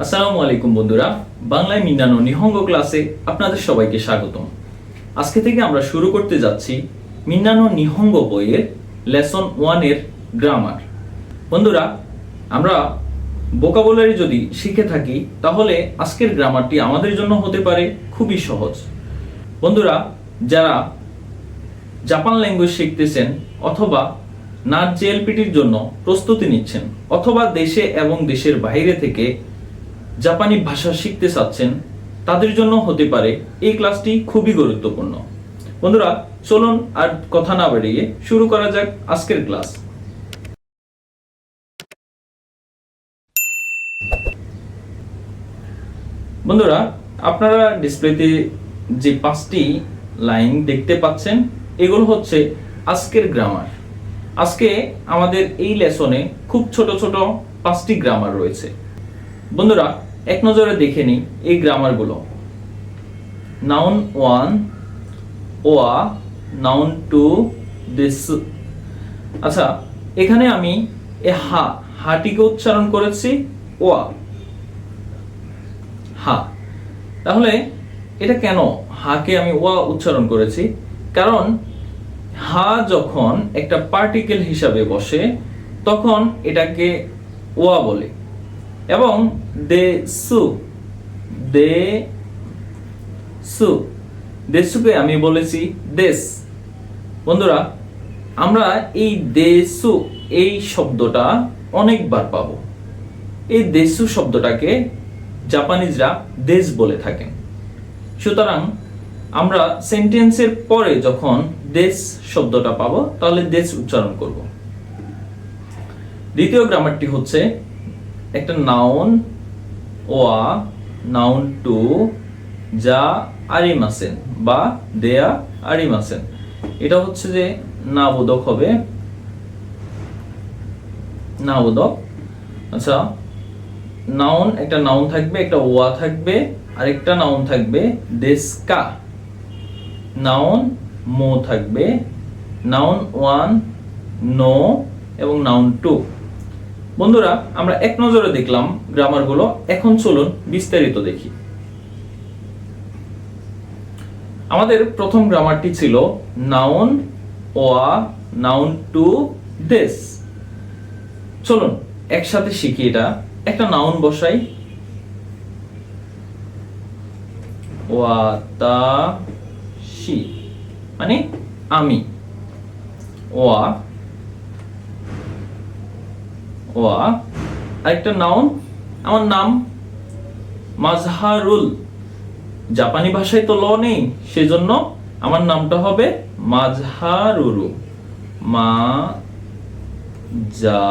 আসসালামু আলাইকুম বন্ধুরা, বাংলায় মিনানো নিহঙ্গ ক্লাসে আপনাদের সবাইকে স্বাগতম। আজকে থেকে আমরা শুরু করতে যাচ্ছি মিনানো নিহঙ্গ বইয়ের লেসন ওয়ানের গ্রামার। বন্ধুরা, আমরা বোকাবুলারি যদি শিখে থাকি, তাহলে আজকের গ্রামারটি আমাদের জন্য হতে পারে খুবই সহজ। বন্ধুরা, যারা জাপান ল্যাঙ্গুয়েজ শিখতেছেন অথবা নাট জেএলপিটির জন্য প্রস্তুতি নিচ্ছেন, অথবা দেশে এবং দেশের বাইরে থেকে জাপানি ভাষা শিখতে চাচ্ছেন, তাদের জন্য হতে পারে এই ক্লাসটি খুবই গুরুত্বপূর্ণ। বন্ধুরা, চলুন আর কথা না বাড়িয়ে শুরু করা যাক আজকের ক্লাস। বন্ধুরা, আপনারা ডিসপ্লেতে যে পাঁচটি লাইন দেখতে পাচ্ছেন, এগুলো হচ্ছে আজকের গ্রামার আজকে আমাদের এই লেসনে খুব ছোট ছোট পাঁচটি গ্রামার রয়েছে। বন্ধুরা, এক নজরে দেখে নিই এই গ্রামারগুলো নাউন ওয়ান ওয়া নাউন টু দিস আচ্ছা এখানে আমি এ হা, হাটিকে উচ্চারণ করেছি, ওয়া। হা। তাহলে এটা কেন হাকে আমি ওয়া উচ্চারণ করেছি? কারণ হা যখন একটা পার্টিকেল হিসাবে বসে, তখন এটাকে ওয়া বলে। এবং দে সু দে সু। দেশুকে আমি বলেছি দেশ। বন্ধুরা, আমরা এই দেশু এই শব্দটা অনেকবার পাবো। এই দেশু শব্দটাকে জাপানিজরা দেশ বলে থাকেন। সুতরাং আমরা সেন্টেন্সের পরে যখন দেশ শব্দটা পাবো, তাহলে দেশ উচ্চারণ করব। দ্বিতীয় গ্রামারটি হচ্ছে একটা নাউন ওয়া নাউন টু যা আরিম আরিমাসেন বা দেয়া আরিম আরিমাসেন এটা হচ্ছে যে নাবোধক হবে। নাবোধক আচ্ছা নাউন একটা নাউন থাকবে, একটা ওয়া থাকবে, আরেকটা নাউন থাকবে দেশকা নাউন মো থাকবে। নাউন ওয়ান নো এবং নাউন টু বন্ধুরা, আমরা এক নজরে দেখলাম গ্রামারগুলো এখন চলুন বিস্তারিত দেখি। আমাদের প্রথম গ্রামারটি ছিল নাউন ওয়া নাউন টু দেশ চলুন, একসাথে শিখি এটা। একটা নাউন বসাই। ওয়াতাশি। মানে আমি। ওয়া ওয়া আরেকটা নাউন আমার নাম মাজহারুল। জাপানি ভাষায় তো ল নেই, সেজন্য আমার নামটা হবে মাজহারুরু। মা যা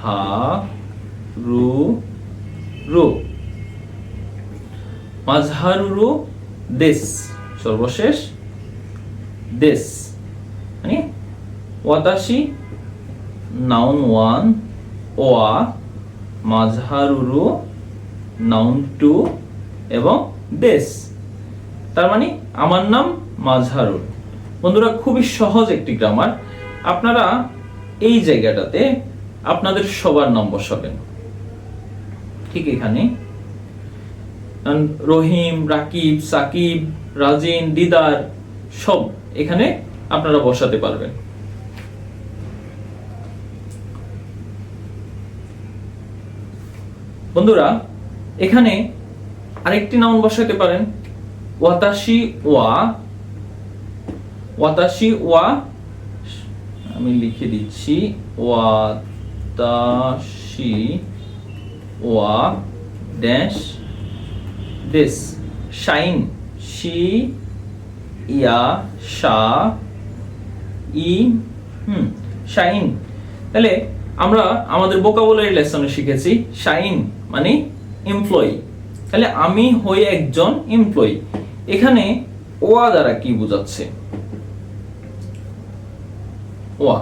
হা রু রু মাজহারুরু দেশ, সর্বশেষ দেশ। মানে ওয়াতাশি নাউন ওয়ান, ওয়া, মাজহারুরু, নাউন টু এবং দেশ তার মানে আমার নাম মাজহারুল। বন্ধুরা, খুবই সহজ একটি গ্রামার আপনারা এই জায়গাটাতে আপনাদের সবার নাম বসাবেন। ঠিক এখানে। রহিম, রাকিব, সাকিব, রাজিন, দিদার সব এখানে আপনারা বসাতে পারবেন। বন্ধুরা, এখানে আরেকটি নাউন বসাতে পারেন। ওয়াতাশি ওয়া। ওয়াতাশি ওয়া, আমি লিখে দিচ্ছি ওয়াতাশি ওয়া ড্যাশ দিস। শাইন, শি, ইয়া, শা, ই, হুম, শাইন। তাহলে আমরা আমাদের বোকাবুলারি লেসনে শিখেছি, শাইন। মানে এমপ্লয়ি তাহলে আমি হই একজন এমপ্লয়ি এখানে ওয়া দ্বারা কি বোঝাচ্ছে? ওয়া।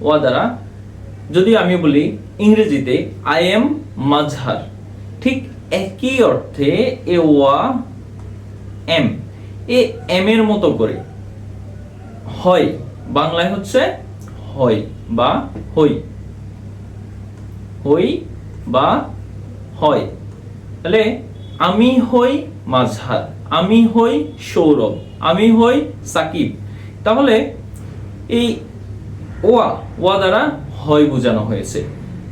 ওয়া দ্বারা যদি আমি বলি ইংরেজিতে আই এম মাজহার ঠিক একই অর্থে এ ওয়া এম এ এম এর মতো করে। হয় বাংলায় হচ্ছে হয় বা হই হই বা হয়। তাহলে আমি হই মাঝহার আমি হই সৌরভ, আমি হই সাকিব। তাহলে এই ওয়া ওয়া দ্বারা হয় বোঝানো হয়েছে।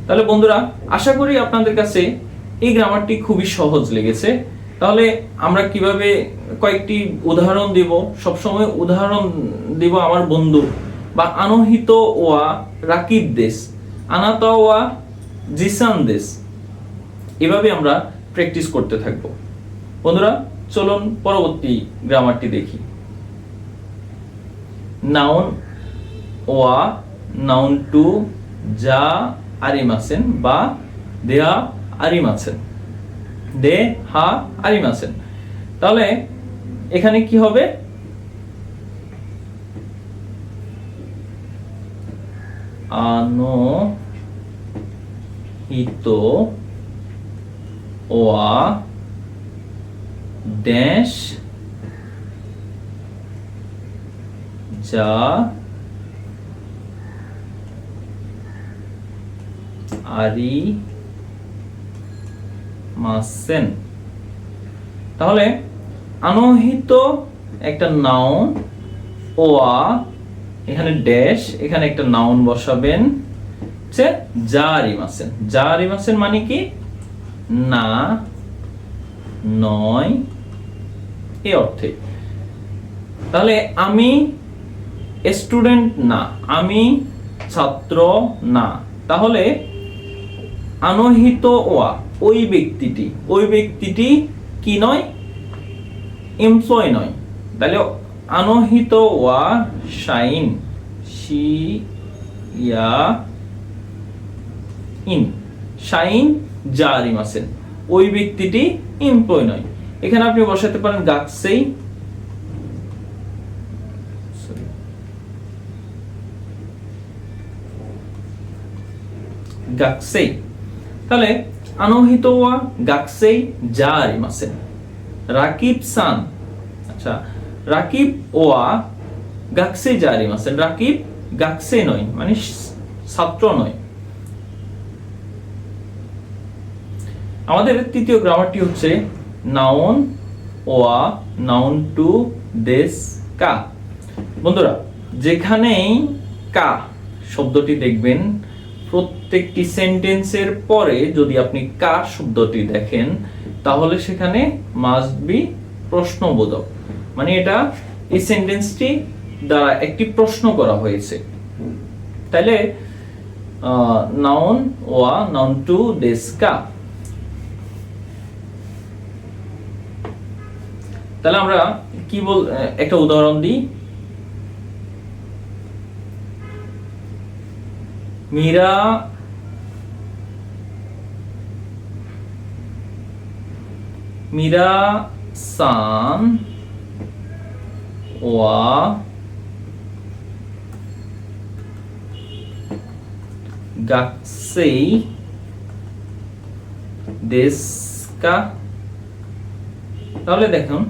তাহলে বন্ধুরা, আশা করি আপনাদের কাছে এই গ্রামারটি খুবই সহজ লেগেছে। তাহলে আমরা কীভাবে কয়েকটি উদাহরণ দিব? সবসময় উদাহরণ দিব আমার বন্ধু বা আনহিত ওয়া রাকিব দেশ, আনাতা ওয়া জিসান দেশ। এভাবে আমরা প্র্যাকটিস করতে থাকব। বন্ধুরা, চলুন পরবর্তী গ্রামারটি দেখি। নাউন ওয়া নাউন টু যা, আরিম আছেন বা আরিম আছেন। দে, হা, আরিম আছেন। তাহলে এখানে কি হবে? আনো, হিত ওয়া ড্যাশ যা আরি মাসেন। তাহলে আনহিত একটা নাউন, ওয়া, এখানে ড্যাশ, এখানে একটা নাউন বসাবেন। হচ্ছে জারি মাসেন। জারি মাসেন মানে কি? না, নয়, এ অর্থে। তাহলে আমি স্টুডেন্ট না, আমি ছাত্র না। তাহলে আনহিত ওয়া, ওই ব্যক্তিটি ওই ব্যক্তিটি কি নয়? এমপ্লয় নয়। তাহলে আনহিত ওয়া শাইন শি ইয়া, ইন। শাইন জারিম আছেন। ওই ব্যক্তিটি এমপ্লয় নয়। এখানে আপনি বসাতে পারেন গাকসেই. গাকসেই। তাহলে আনহিত ওয়া গাকসেই জারিম আছেন। রাকিব সান। আচ্ছা রাকিব ওয়া গাকসে জারিম আছেন। রাকিব গাকসে নয় মানে ছাত্র নয়। আমাদের তৃতীয় গ্রামারটি হচ্ছে নাউন ওয়া নাউন টু দেশ কা বন্ধুরা, যেখানেই কা শব্দটি দেখবেন, প্রত্যেকটি সেন্টেন্সের পরে যদি আপনি কা শব্দটি দেখেন, তাহলে সেখানে মাস্ট বি প্রশ্নবোধক। মানে এটা এই সেন্টেন্সটি দ্বারা একটি প্রশ্ন করা হয়েছে। তাহলে নাউন ওয়া নাউন টু দেশ কা তাহলে আমরা কি বল একটা উদাহরণ দিই। মীরা মীরা সান ওয়া গাকসেই দেশকা। তাহলে দেখুন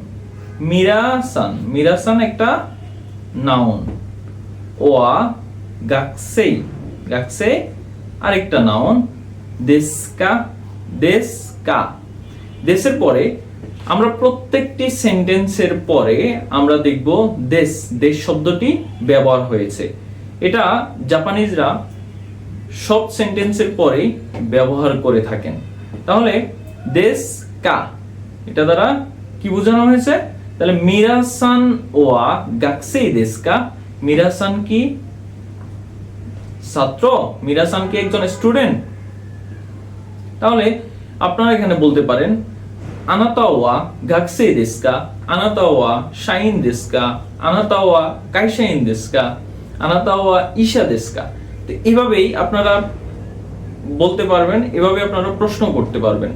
মিরাসান। মিরাসান একটা নাউন ওয়া গাকসেই গাকসে, আরেকটা নাউন দেশকা। দেশকা। দেশের পরে আমরা প্রত্যেকটি সেন্টেন্সের পরে আমরা দেখব দেশ। দেশ শব্দটি ব্যবহার হয়েছে। এটা জাপানিজরা সব সেন্টেন্সের পরেই ব্যবহার করে থাকেন। তাহলে দেশ কা এটা দ্বারা কি বোঝানো হয়েছে? তাহলে মিরাসান ওয়া গাকসেই দেশ কা মিরাসান কি? ছাত্র? মিরাসান কি একজন স্টুডেন্ট? তাহলে আপনারা এখানে বলতে পারেন আনাতা ওয়া গাকসেই দেশ কা আনাতা ওয়া শাইন দেশ কা আনাতা ওয়া কাইশাইন দেশ কা আনাতা ওয়া ঈশা দেশকা। তো এভাবেই আপনারা বলতে পারবেন এভাবে আপনারা প্রশ্ন করতে পারবেন।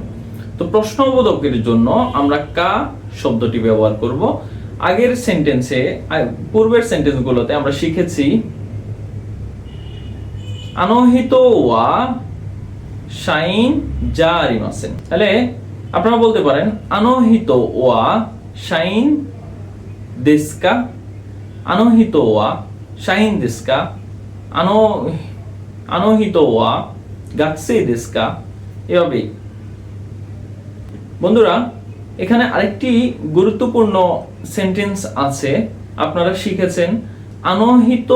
তো প্রশ্নবোধকের জন্য আমরা কা শব্দটি ব্যবহার করব। আগের সেন্টেন্সে পূর্বের সেন্টেন্সগুলোতে আমরা শিখেছি, আনহিত ওয়া শাইন জারিমাসেন তাহলে আপনারা বলতে পারেন, আনহিত ওয়া শাইন দেশকা, আনহিত ওয়া শাইন দেশকা, আনো, আনহিত ওয়া গাকসে দেশকা। এভাবেই। বন্ধুরা, এখানে আরেকটি গুরুত্বপূর্ণ সেন্টেন্স আছে। আপনারা শিখেছেন আনহিত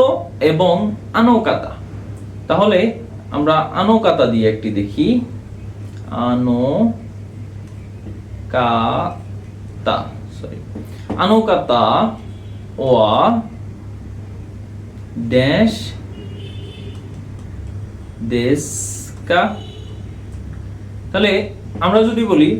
এবং আনকাতা। তাহলে আমরা আনকাতা দিয়ে একটি দেখি। আনো কাতা সরি আনকাতা ওয়া ড্যাশ দেশকা তাহলে আমরা যদি বলি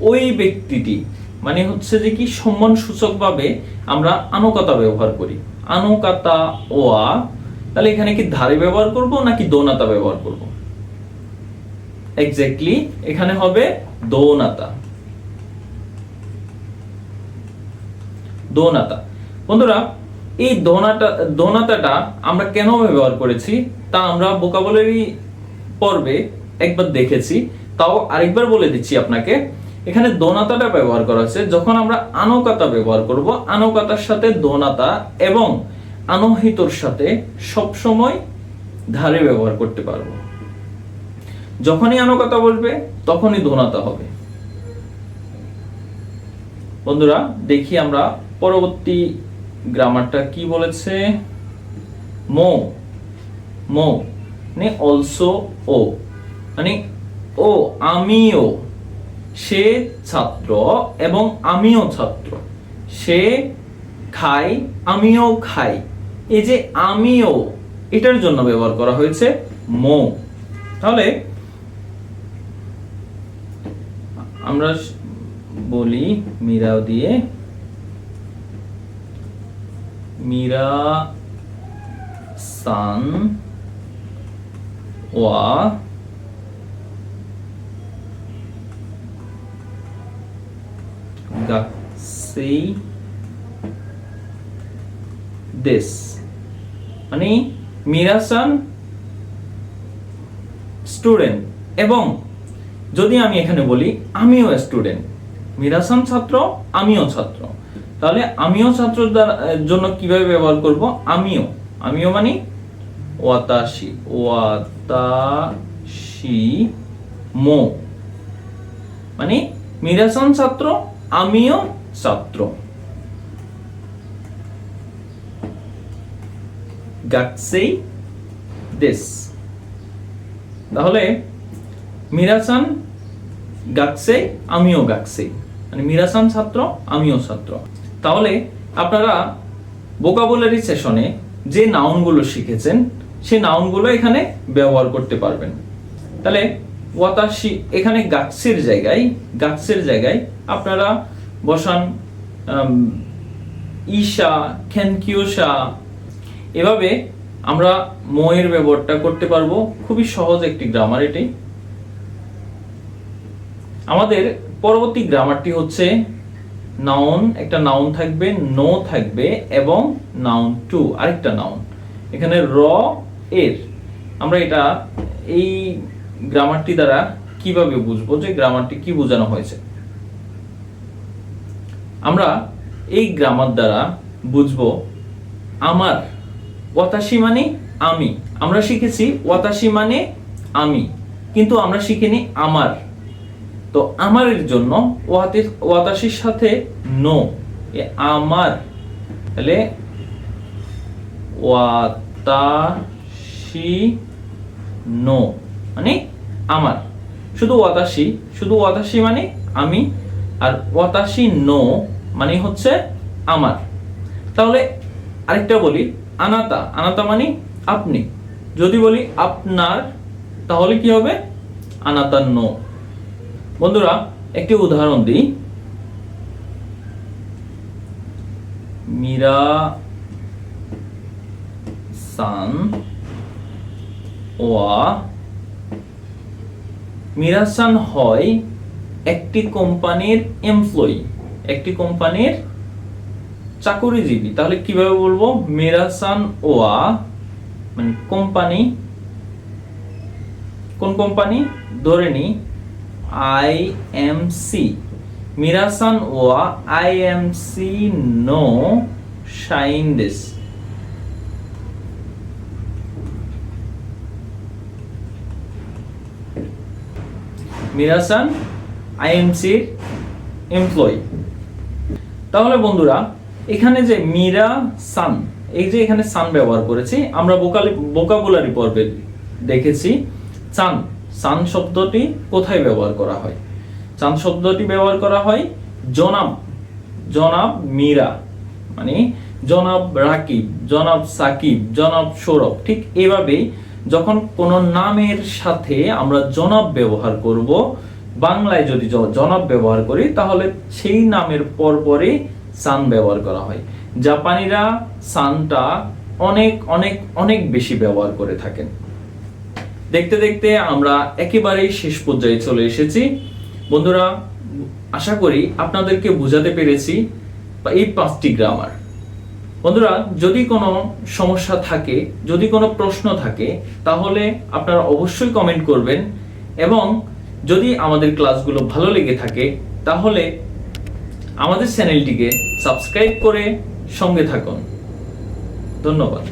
ওই ব্যক্তিটি মানে হচ্ছে যে কি সম্মান সূচকভাবে আমরা আনুকাতা ব্যবহার করি। আনুকাতা ওয়া, তাহলে এখানে কি ধারে ব্যবহার করব নাকি দোনাতা ব্যবহার করব? এক্স্যাক্টলি এখানে হবে দোনাতা। দোনাতা। বন্ধুরা, এই দোনাটা, দোনাতাটা আমরা কেন ব্যবহার করেছি? তা আমরা ভোকাবুলারি পর্বে একবার দেখেছি। তাও আরেকবার বলে দিচ্ছি আপনাকে। এখানে দোনাতাটা ব্যবহার করা হয়েছে যখন আমরা আনকাতা ব্যবহার করব, আনকাতার সাথে দোনাতা এবং আনহিতর সাথে সব সময় ধারে ব্যবহার করতে পারব। যখনই আনকাতা বলবে তখনই দোনাতা হবে। বন্ধুরা, দেখি আমরা পরবর্তী গ্রামারটা কি বলেছে? মো মো মানে অলসো ও মানে ও, আমিও। সে ছাত্র এবং আমিও ছাত্র। সে খায় আমিও খাই। এই যে আমিও, এটার জন্য ব্যবহার করা হয়েছে মো। তাহলে আমরা বলি মিরাও দিয়ে মিরা সান ওয়া গাসেই দেশ মানে মিরাসান স্টুডেন্ট এবং যদি আমি এখানে বলি, আমিও স্টুডেন্ট মিরাসান ছাত্র, আমিও ছাত্র। তাহলে আমিও ছাত্র জন্য কীভাবে ব্যবহার করব? আমিও। আমিও মানে ওয়াতাশি ওয়াতাশি মো মানে মিরাসান ছাত্র আমিও ছাত্র। গাকসেই দেশ। তাহলে মিরাসান গাকসে আমিও গাকসে মানে মিরাসান ছাত্র, আমিও ছাত্র। তাহলে আপনারা ভোকাবুলারি সেশনে যে নাউনগুলো শিখেছেন সেই নাউনগুলো এখানে ব্যবহার করতে পারবেন। তাহলে ওয়াতাশি এখানে গাকসের জায়গায় গাকসের জায়গায় আপনারা বসান ঈশা খেনকিওশা এভাবে আমরা ময়ের ব্যবহারটা করতে পারব। খুবই সহজ একটি গ্রামার এটি। আমাদের পরবর্তী গ্রামারটি হচ্ছে নাউন একটা নাউন থাকবে নো থাকবে, এবং নাউন টু আরেকটা নাউন এখানে র, এর। আমরা এটা এই গ্রামারটি দ্বারা কীভাবে বুঝব? যে গ্রামারটি কি বোঝানো হয়েছে? আমরা এই গ্রামার দ্বারা বুঝব, আমার ওয়াতাশি মানে আমি। আমরা শিখেছি ওয়াতাশি মানে আমি, কিন্তু আমরা শিখিনি আমার। তো আমারের জন্য ওয়াতে ওয়াতাশির সাথে নো, এ আমার। তাহলে ওয়াতাশি নো মানে আমার। শুধু ওয়াতাশি শুধু ওয়াতাশি মানে আমি, আর ওয়াতাশি নো মানে হচ্ছে আমার। তাহলে আরেকটা বলি, আনাতা। আনাতা মানে আপনি। যদি বলি আপনার, তাহলে কি হবে? আনাতা নো। বন্ধুরা, একটি উদাহরণ দিই। মীরা সান ওয়া মিরাসান হয় একটি কোম্পানির এমপ্লয়ি একটি কোম্পানির চাকুরিজীবী। তাহলে কীভাবে বলব? মিরাসান ওয়া মানে কোম্পানি, কোন কোম্পানি? ধরে নি, আই এম সি। মিরাসান ওয়া, আই এম সি নো শাইন দিস মিরাসান আইএমসির এমপ্লয়ি তাহলে বন্ধুরা, এখানে যে মীরা সান এই যে এখানে সান ব্যবহার করেছি, আমরা বোকালি বোকাবুলারি পর্বে দেখেছি, চান সান শব্দটি কোথায় ব্যবহার করা হয়? চান শব্দটি ব্যবহার করা হয় জনাব জনাব মীরা মানে জনাব রাকিব, জনাব সাকিব, জনাব সৌরভ, ঠিক এভাবেই যখন কোনো নামের সাথে আমরা জনাব ব্যবহার করব, বাংলায় যদি জনাব ব্যবহার করি, তাহলে সেই নামের পরপরই সান ব্যবহার করা হয়। জাপানিরা সানটা অনেক অনেক অনেক বেশি ব্যবহার করে থাকেন। দেখতে দেখতে আমরা একেবারেই শেষ পর্যায়ে চলে এসেছি। বন্ধুরা, আশা করি আপনাদেরকে বোঝাতে পেরেছি, এই পাঁচটি গ্রামার বন্ধুরা, যদি কোনো সমস্যা থাকে, যদি কোনো প্রশ্ন থাকে, তাহলে আপনারা অবশ্যই কমেন্ট করবেন এবং যদি আমাদের ক্লাসগুলো ভালো লেগে থাকে, তাহলে আমাদের চ্যানেলটিকে সাবস্ক্রাইব করে সঙ্গে থাকুন। ধন্যবাদ।